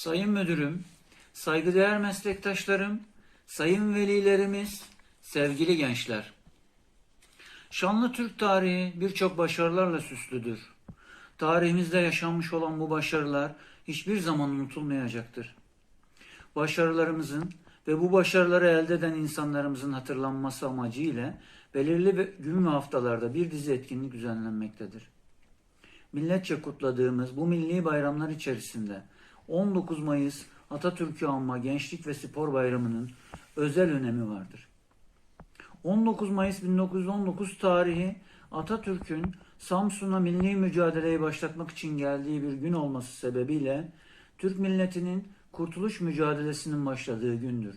Sayın Müdürüm, saygıdeğer meslektaşlarım, sayın velilerimiz, sevgili gençler. Şanlı Türk tarihi birçok başarılarla süslüdür. Tarihimizde yaşanmış olan bu başarılar hiçbir zaman unutulmayacaktır. Başarılarımızın ve bu başarıları elde eden insanlarımızın hatırlanması amacıyla belirli gün ve haftalarda bir dizi etkinlik düzenlenmektedir. Milletçe kutladığımız bu milli bayramlar içerisinde 19 Mayıs Atatürk'ü anma Gençlik ve Spor Bayramı'nın özel önemi vardır. 19 Mayıs 1919 tarihi Atatürk'ün Samsun'a milli mücadeleyi başlatmak için geldiği bir gün olması sebebiyle Türk milletinin kurtuluş mücadelesinin başladığı gündür.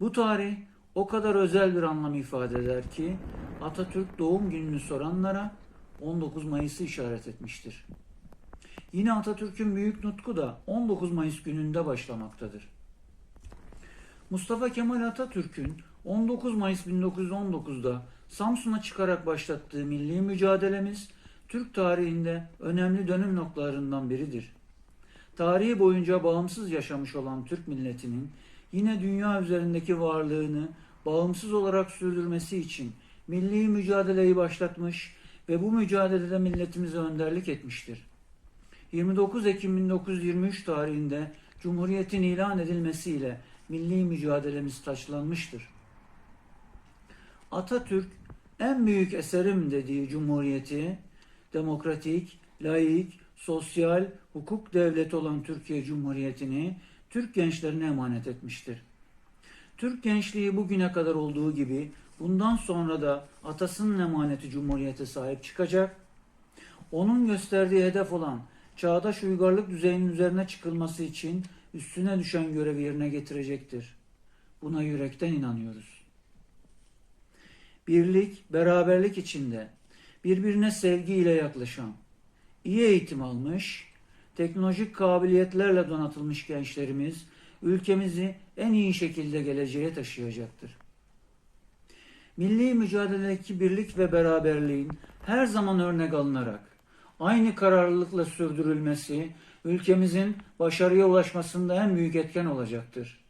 Bu tarih o kadar özel bir anlam ifade eder ki Atatürk doğum gününü soranlara 19 Mayıs'ı işaret etmiştir. Yine Atatürk'ün büyük nutku da 19 Mayıs gününde başlamaktadır. Mustafa Kemal Atatürk'ün 19 Mayıs 1919'da Samsun'a çıkarak başlattığı milli mücadelemiz Türk tarihinde önemli dönüm noktalarından biridir. Tarihi boyunca bağımsız yaşamış olan Türk milletinin yine dünya üzerindeki varlığını bağımsız olarak sürdürmesi için milli mücadeleyi başlatmış ve bu mücadelede milletimize önderlik etmiştir. 29 Ekim 1923 tarihinde Cumhuriyet'in ilan edilmesiyle milli mücadelemiz taçlanmıştır. Atatürk en büyük eserim dediği Cumhuriyeti demokratik, laik, sosyal, hukuk devleti olan Türkiye Cumhuriyeti'ni Türk gençlerine emanet etmiştir. Türk gençliği bugüne kadar olduğu gibi bundan sonra da atasının emaneti Cumhuriyete sahip çıkacak. Onun gösterdiği hedef olan çağdaş uygarlık düzeyinin üzerine çıkılması için üstüne düşen görevi yerine getirecektir. Buna yürekten inanıyoruz. Birlik, beraberlik içinde birbirine sevgiyle yaklaşan, iyi eğitim almış, teknolojik kabiliyetlerle donatılmış gençlerimiz ülkemizi en iyi şekilde geleceğe taşıyacaktır. Milli mücadeledeki birlik ve beraberliğin her zaman örnek alınarak aynı kararlılıkla sürdürülmesi ülkemizin başarıya ulaşmasında en büyük etken olacaktır.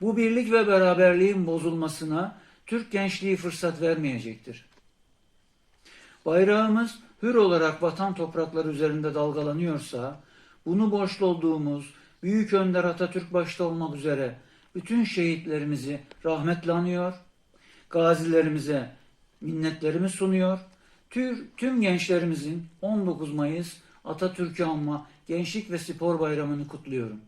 Bu birlik ve beraberliğin bozulmasına Türk gençliği fırsat vermeyecektir. Bayrağımız hür olarak vatan toprakları üzerinde dalgalanıyorsa, bunu borçlu olduğumuz Büyük Önder Atatürk başta olmak üzere bütün şehitlerimizi rahmetle anıyor, gazilerimize minnetlerimi sunuyor, tüm, tüm gençlerimizin 19 Mayıs Atatürk'ü anma Gençlik ve Spor Bayramı'nı kutluyorum.